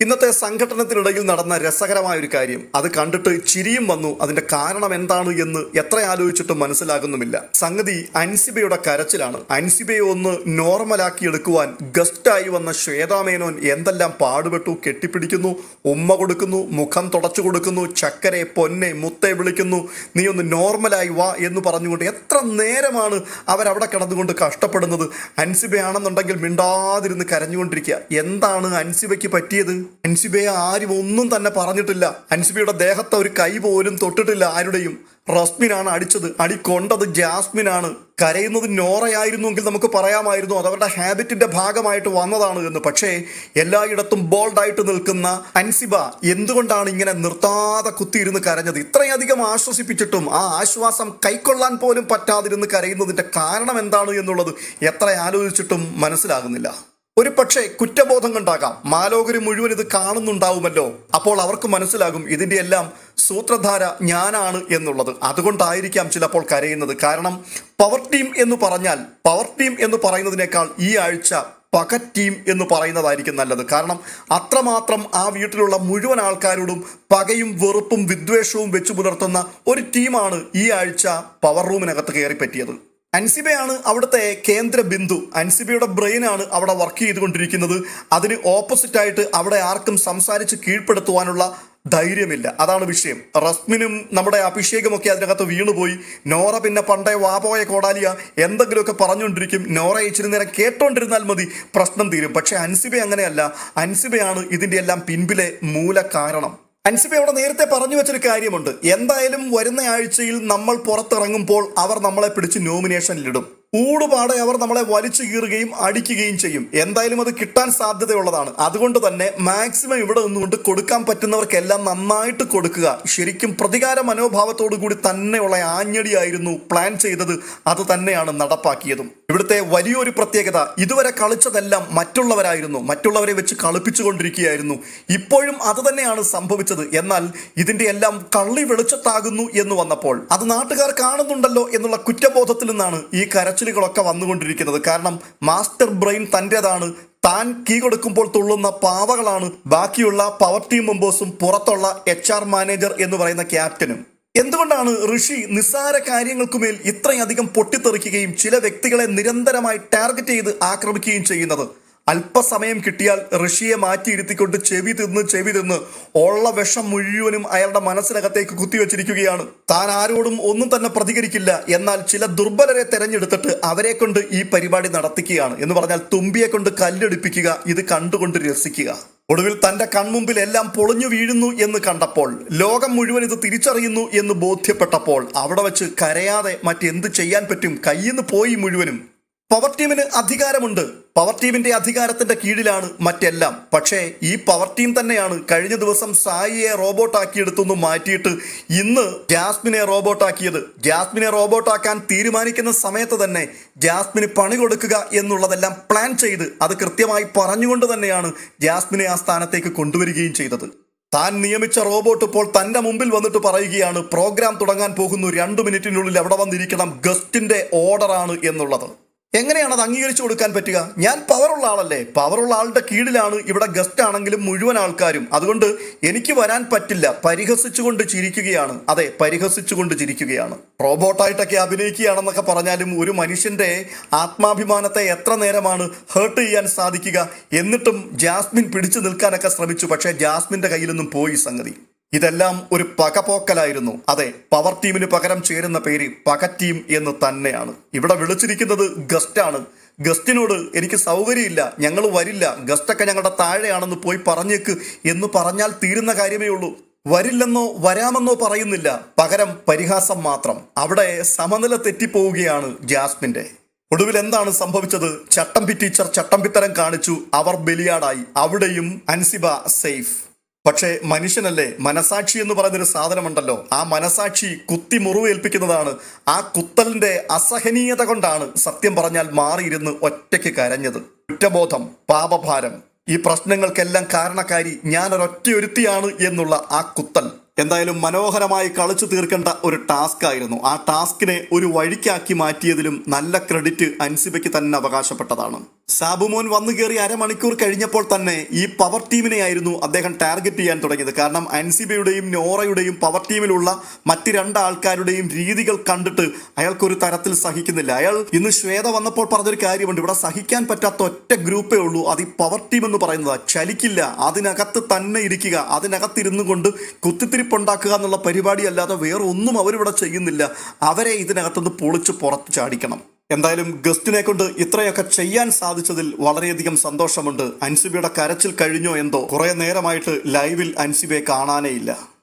ഇന്നത്തെ സംഘടനത്തിനിടയിൽ നടന്ന രസകരമായ ഒരു കാര്യം. അത് കണ്ടിട്ട് ചിരിയും വന്നു. അതിന്റെ കാരണം എന്താണ് എന്ന് എത്ര ആലോചിച്ചിട്ടും മനസ്സിലാകുന്നുമില്ല. സംഗതി അൻസിബയുടെ കരച്ചിലാണ്. അൻസിബയെ ഒന്ന് നോർമലാക്കി എടുക്കുവാൻ ഗസ്റ്റായി വന്ന ശ്വേതാമേനോൻ എന്തെല്ലാം പാടുപെട്ടു കെട്ടിപ്പിടിക്കുന്നു ഉമ്മ കൊടുക്കുന്നു മുഖം തുടച്ചു കൊടുക്കുന്നു ചക്കരെ പൊന്നെ മുത്തെ വിളിക്കുന്നു നീ ഒന്ന് നോർമലായി വാ എന്ന് പറഞ്ഞുകൊണ്ട് എത്ര നേരമാണ് അവരവിടെ കിടന്നുകൊണ്ട് കഷ്ടപ്പെടുന്നത്. അൻസിബയാണെന്നുണ്ടെങ്കിൽ മിണ്ടാതിരുന്ന് കരഞ്ഞുകൊണ്ടിരിക്കുക. എന്താണ് അൻസിബയ്ക്ക് പറ്റിയത്? അൻസിബയെ ആരും ഒന്നും തന്നെ പറഞ്ഞിട്ടില്ല. അൻസിബയുടെ ദേഹത്തെ ഒരു കൈ പോലും തൊട്ടിട്ടില്ല ആരുടെയും. റസ്മിനാണ് അടിച്ചത്. അടി കൊണ്ടത് ജാസ്മിനാണ്. കരയുന്നത് നോറയായിരുന്നുവെങ്കിൽ നമുക്ക് പറയാമായിരുന്നു അത് അവരുടെ ഹാബിറ്റിന്റെ ഭാഗമായിട്ട് വന്നതാണ് എന്ന്. പക്ഷേ എല്ലായിടത്തും ബോൾഡായിട്ട് നിൽക്കുന്ന അൻസിബ എന്തുകൊണ്ടാണ് ഇങ്ങനെ നിർത്താതെ കുത്തിയിരുന്ന് കരഞ്ഞത്? ഇത്രയധികം ആശ്വസിപ്പിച്ചിട്ടും ആ ആശ്വാസം കൈക്കൊള്ളാൻ പോലും പറ്റാതിരുന്ന് കരയുന്നതിന്റെ കാരണം എന്താണ് എന്നുള്ളത് എത്ര ആലോചിച്ചിട്ടും മനസ്സിലാകുന്നില്ല. ഒരു പക്ഷേ കുറ്റബോധം കൊണ്ടാകാം. മാലോകര് മുഴുവൻ ഇത് കാണുന്നുണ്ടാവുമല്ലോ. അപ്പോൾ അവർക്ക് മനസ്സിലാകും ഇതിന്റെ എല്ലാം സൂത്രധാര ഞാനാണ് എന്നുള്ളത്. അതുകൊണ്ടായിരിക്കാം ചിലപ്പോൾ കരയുന്നത്. കാരണം പവർ ടീം എന്ന് പറഞ്ഞാൽ പവർ ടീം എന്ന് പറയുന്നതിനേക്കാൾ ഈ ആഴ്ച പക ടീം എന്ന് പറയുന്നതായിരിക്കും നല്ലത്. കാരണം അത്രമാത്രം ആ വീട്ടിലുള്ള മുഴുവൻ ആൾക്കാരോടും പകയും വെറുപ്പും വിദ്വേഷവും വെച്ചു പുലർത്തുന്ന ഒരു ടീമാണ് ഈ ആഴ്ച പവർ റൂമിനകത്ത് കയറി പറ്റിയത് അൻസിബയാണ് അവിടുത്തെ കേന്ദ്ര ബിന്ദു. അൻസിബയുടെ ബ്രെയിനാണ് അവിടെ വർക്ക് ചെയ്തുകൊണ്ടിരിക്കുന്നത്. അതിന് ഓപ്പോസിറ്റായിട്ട് അവിടെ ആർക്കും സംസാരിച്ച് കീഴ്പ്പെടുത്തുവാനുള്ള ധൈര്യമില്ല. അതാണ് വിഷയം. റസ്മിനും നമ്മുടെ അഭിഷേകമൊക്കെ അതിനകത്ത് വീണുപോയി. നോറ പിന്നെ പണ്ടേ വാപോയ കോടാലിയ എന്തെങ്കിലുമൊക്കെ പറഞ്ഞുകൊണ്ടിരിക്കും. നോറ ഇച്ചിരി നേരം കേട്ടോണ്ടിരുന്നാൽ മതി പ്രശ്നം തീരും. പക്ഷെ അൻസിബ അങ്ങനെയല്ല. അൻസിബയാണ് ഇതിന്റെ എല്ലാം പിൻപിലെ മൂല കാരണം അൻസിബ അവിടെ നേരത്തെ പറഞ്ഞു വെച്ചൊരു കാര്യമുണ്ട്. എന്തായാലും വരുന്ന ആഴ്ചയിൽ നമ്മൾ പുറത്തിറങ്ങുമ്പോൾ അവർ നമ്മളെ പിടിച്ച് നോമിനേഷനിലിടും ഊടുപാടെ അവർ നമ്മളെ വലിച്ചു കീറുകയും അടിക്കുകയും ചെയ്യും. എന്തായാലും അത് കിട്ടാൻ സാധ്യതയുള്ളതാണ്. അതുകൊണ്ട് തന്നെ മാക്സിമം ഇവിടെ നിന്നുകൊണ്ട് കൊടുക്കാൻ പറ്റുന്നവർക്കെല്ലാം നന്നായിട്ട് കൊടുക്കുക. ശരിക്കും പ്രതികാര മനോഭാവത്തോടു കൂടി തന്നെയുള്ള ആഞ്ഞടിയായിരുന്നു പ്ലാൻ ചെയ്തത്. അത് തന്നെയാണ് നടപ്പാക്കിയതും. ഇവിടുത്തെ വലിയൊരു പ്രത്യേകത ഇതുവരെ കളിച്ചതെല്ലാം മറ്റുള്ളവരായിരുന്നു. മറ്റുള്ളവരെ വെച്ച് കളിപ്പിച്ചുകൊണ്ടിരിക്കുകയായിരുന്നു. ഇപ്പോഴും അത് തന്നെയാണ് സംഭവിച്ചത്. എന്നാൽ ഇതിന്റെ എല്ലാം കള്ളി വെളിച്ചത്താകുന്നു എന്ന് വന്നപ്പോൾ അത് നാട്ടുകാർ കാണുന്നുണ്ടല്ലോ എന്നുള്ള കുറ്റബോധത്തിൽ നിന്നാണ് ഈ കരച്ചിലുകളൊക്കെ വന്നുകൊണ്ടിരിക്കുന്നത്. കാരണം മാസ്റ്റർ ബ്രെയിൻ തന്റെതാണ്. താൻ കീ കൊടുക്കുമ്പോൾ തുള്ളുന്ന പാവകളാണ്. ബാക്കിയുള്ള പവർ ടീം മെമ്പേഴ്സും പുറത്തുള്ള എച്ച് ആർ മാനേജർ എന്ന് പറയുന്ന ക്യാപ്റ്റനും. എന്തുകൊണ്ടാണ് ഋഷി നിസ്സാര കാര്യങ്ങൾക്കുമേൽ ഇത്രയധികം പൊട്ടിത്തെറിക്കുകയും ചില വ്യക്തികളെ നിരന്തരമായി ടാർഗറ്റ് ചെയ്ത് ആക്രമിക്കുകയും ചെയ്യുന്നത്? അല്പസമയം കിട്ടിയാൽ ഋഷിയെ മാറ്റിയിരുത്തിക്കൊണ്ട് ചെവി തിന്ന് ചെവി തിന്ന് ഉള്ള വിഷം മുഴുവനും അയാളുടെ മനസ്സിനകത്തേക്ക് കുത്തിവെച്ചിരിക്കുകയാണ്. താൻ ആരോടും ഒന്നും തന്നെ പ്രതികരിക്കില്ല. എന്നാൽ ചില ദുർബലരെ തെരഞ്ഞെടുത്തിട്ട് അവരെ കൊണ്ട് ഈ പരിപാടി നടത്തിക്കുകയാണ് എന്ന് പറഞ്ഞാൽ തുമ്പിയെ കൊണ്ട് കല്ലെടുപ്പിക്കുക ഇത് കണ്ടുകൊണ്ട് രസിക്കുക. ഒടുവിൽ തന്റെ കൺമുമ്പിൽ എല്ലാം പൊളിഞ്ഞു വീഴുന്നു എന്ന് കണ്ടപ്പോൾ ലോകം മുഴുവൻ ഇത് തിരിച്ചറിയുന്നു എന്ന് ബോധ്യപ്പെട്ടപ്പോൾ അവിടെ വെച്ച് കരയാതെ മറ്റെന്ത് ചെയ്യാൻ പറ്റും? കയ്യിൽ നിന്ന് പോയി മുഴുവനും. പവർ ടീമിന് അധികാരമുണ്ട്. പവർ ടീമിന്റെ അധികാരത്തിന്റെ കീഴിലാണ് മറ്റെല്ലാം. പക്ഷേ ഈ പവർ ടീം തന്നെയാണ് കഴിഞ്ഞ ദിവസം സായിയെ റോബോട്ടാക്കിയെടുത്തുനിന്ന് മാറ്റിയിട്ട് ഇന്ന് ജാസ്മിനെ റോബോട്ടാക്കിയത് ജാസ്മിനെ റോബോട്ടാക്കാൻ തീരുമാനിക്കുന്ന സമയത്ത് തന്നെ ജാസ്മിന് പണി കൊടുക്കുക എന്നുള്ളതെല്ലാം പ്ലാൻ ചെയ്ത് അത് കൃത്യമായി പറഞ്ഞുകൊണ്ട് തന്നെയാണ് ജാസ്മിനെ ആ സ്ഥാനത്തേക്ക് കൊണ്ടുവരികയും ചെയ്തത്. താൻ നിയമിച്ച റോബോട്ട് ഇപ്പോൾ തന്റെ മുമ്പിൽ വന്നിട്ട് പറയുകയാണ് പ്രോഗ്രാം തുടങ്ങാൻ പോകുന്നു. രണ്ടു മിനിറ്റിനുള്ളിൽ എവിടെ വന്നിരിക്കണം. ഗസ്റ്റിന്റെ ഓർഡറാണ് എന്നുള്ളത്. എങ്ങനെയാണ് അത് അംഗീകരിച്ചു കൊടുക്കാൻ പറ്റുക? ഞാൻ പവറുള്ള ആളല്ലേ? പവറുള്ള ആളുടെ കീഴിലാണ് ഇവിടെ ഗസ്റ്റ് ആണെങ്കിലും മുഴുവൻ ആൾക്കാരും. അതുകൊണ്ട് എനിക്ക് വരാൻ പറ്റില്ല. പരിഹസിച്ചുകൊണ്ട് ചിരിക്കുകയാണ്. അതെ പരിഹസിച്ചുകൊണ്ട് ചിരിക്കുകയാണ്. റോബോട്ടായിട്ടൊക്കെ അഭിനയിക്കുകയാണെന്നൊക്കെ പറഞ്ഞാലും ഒരു മനുഷ്യന്റെ ആത്മാഭിമാനത്തെ എത്ര നേരമാണ് ഹേർട്ട് ചെയ്യാൻ സാധിക്കുക? എന്നിട്ടും ജാസ്മിൻ പിടിച്ചു നിൽക്കാനൊക്കെ ശ്രമിച്ചു. പക്ഷേ ജാസ്മിന്റെ കയ്യിലൊന്നും പോയി സംഗതി. ഇതെല്ലാം ഒരു പകപോക്കലായിരുന്നു. അതെ പവർ ടീമിന് പകരം ചേരുന്ന പേര് പക ടീം എന്ന് തന്നെയാണ്. ഇവിടെ വിളിച്ചിരിക്കുന്നത് ഗസ്റ്റാണ് ഗസ്റ്റിനോട് എനിക്ക് സൗകര്യമില്ല ഞങ്ങൾ വരില്ല ഗസ്റ്റൊക്കെ ഞങ്ങളുടെ താഴെയാണെന്ന് പോയി പറഞ്ഞേക്ക് എന്ന് പറഞ്ഞാൽ തീരുന്ന കാര്യമേ ഉള്ളൂ. വരില്ലെന്നോ വരാമെന്നോ പറയുന്നില്ല. പകരം പരിഹാസം മാത്രം. അവിടെ സമനില തെറ്റിപ്പോവുകയാണ് ജാസ്മിന്റെ ഒടുവിൽ എന്താണ് സംഭവിച്ചത്? ചട്ടമ്പി ടീച്ചർ ചട്ടമ്പിത്തരം കാണിച്ചു അവർ ബലിയാടായി. അവിടെയും അൻസിബ സേഫ് പക്ഷേ മനുഷ്യനല്ലേ മനസാക്ഷി എന്ന് പറയുന്നൊരു സാധനമുണ്ടല്ലോ. ആ മനസാക്ഷി കുത്തി മുറിവേൽപ്പിക്കുന്നതാണ് ആ കുത്തലിന്റെ അസഹനീയത കൊണ്ടാണ് സത്യം പറഞ്ഞാൽ മാറിയിരുന്ന് ഒറ്റയ്ക്ക് കരഞ്ഞത്. കുറ്റബോധം പാപഭാരം ഈ പ്രശ്നങ്ങൾക്കെല്ലാം കാരണക്കാരി ഞാനൊരൊറ്റയൊരുത്തിയാണ് എന്നുള്ള ആ കുത്തൽ. എന്തായാലും മനോഹരമായി കളിച്ചു തീർക്കേണ്ട ഒരു ടാസ്ക് ആയിരുന്നു. ആ ടാസ്കിനെ ഒരു വഴിക്കാക്കി മാറ്റിയതിലും നല്ല ക്രെഡിറ്റ് അൻസിബയ്ക്ക് തന്നെ അവകാശപ്പെട്ടതാണ്. സാബുമോൻ വന്നു കയറി അരമണിക്കൂർ കഴിഞ്ഞപ്പോൾ തന്നെ ഈ പവർ ടീമിനെയായിരുന്നു അദ്ദേഹം ടാർഗറ്റ് ചെയ്യാൻ തുടങ്ങിയത്. കാരണം അൻസിബയുടെയും നോറയുടെയും പവർ ടീമിലുള്ള മറ്റ് രണ്ട് ആൾക്കാരുടെയും രീതികൾ കണ്ടിട്ട് അയാൾക്കൊരു തരത്തിൽ സഹിക്കുന്നില്ല. അയാൾ ഇന്ന് ശ്വേത വന്നപ്പോൾ പറഞ്ഞൊരു കാര്യമുണ്ട്. ഇവിടെ സഹിക്കാൻ പറ്റാത്ത ഒറ്റ ഗ്രൂപ്പേ ഉള്ളൂ. അത് ഈ പവർ ടീം എന്ന് പറയുന്നത്. ചലിക്കില്ല. അതിനകത്ത് തന്നെ ഇരിക്കുക. അതിനകത്തിരുന്നു കൊണ്ട് കുത്തിത്തിരിപ്പുണ്ടാക്കുക എന്നുള്ള പരിപാടി അല്ലാതെ വേറെ ഒന്നും അവരിവിടെ ചെയ്യുന്നില്ല. അവരെ ഇതിനകത്തുനിന്ന് പൊളിച്ച് പുറത്ത് ചാടിക്കണം. എന്തായാലും ഗസ്റ്റിനെ കൊണ്ട് ഇത്രയൊക്കെ ചെയ്യാൻ സാധിച്ചതിൽ വളരെയധികം സന്തോഷമുണ്ട്. അൻസിബയുടെ കരച്ചിൽ കഴിഞ്ഞോ എന്തോ? കുറെ നേരമായിട്ട് ലൈവിൽ അൻസിബയെ കാണാനേ ഇല്ല.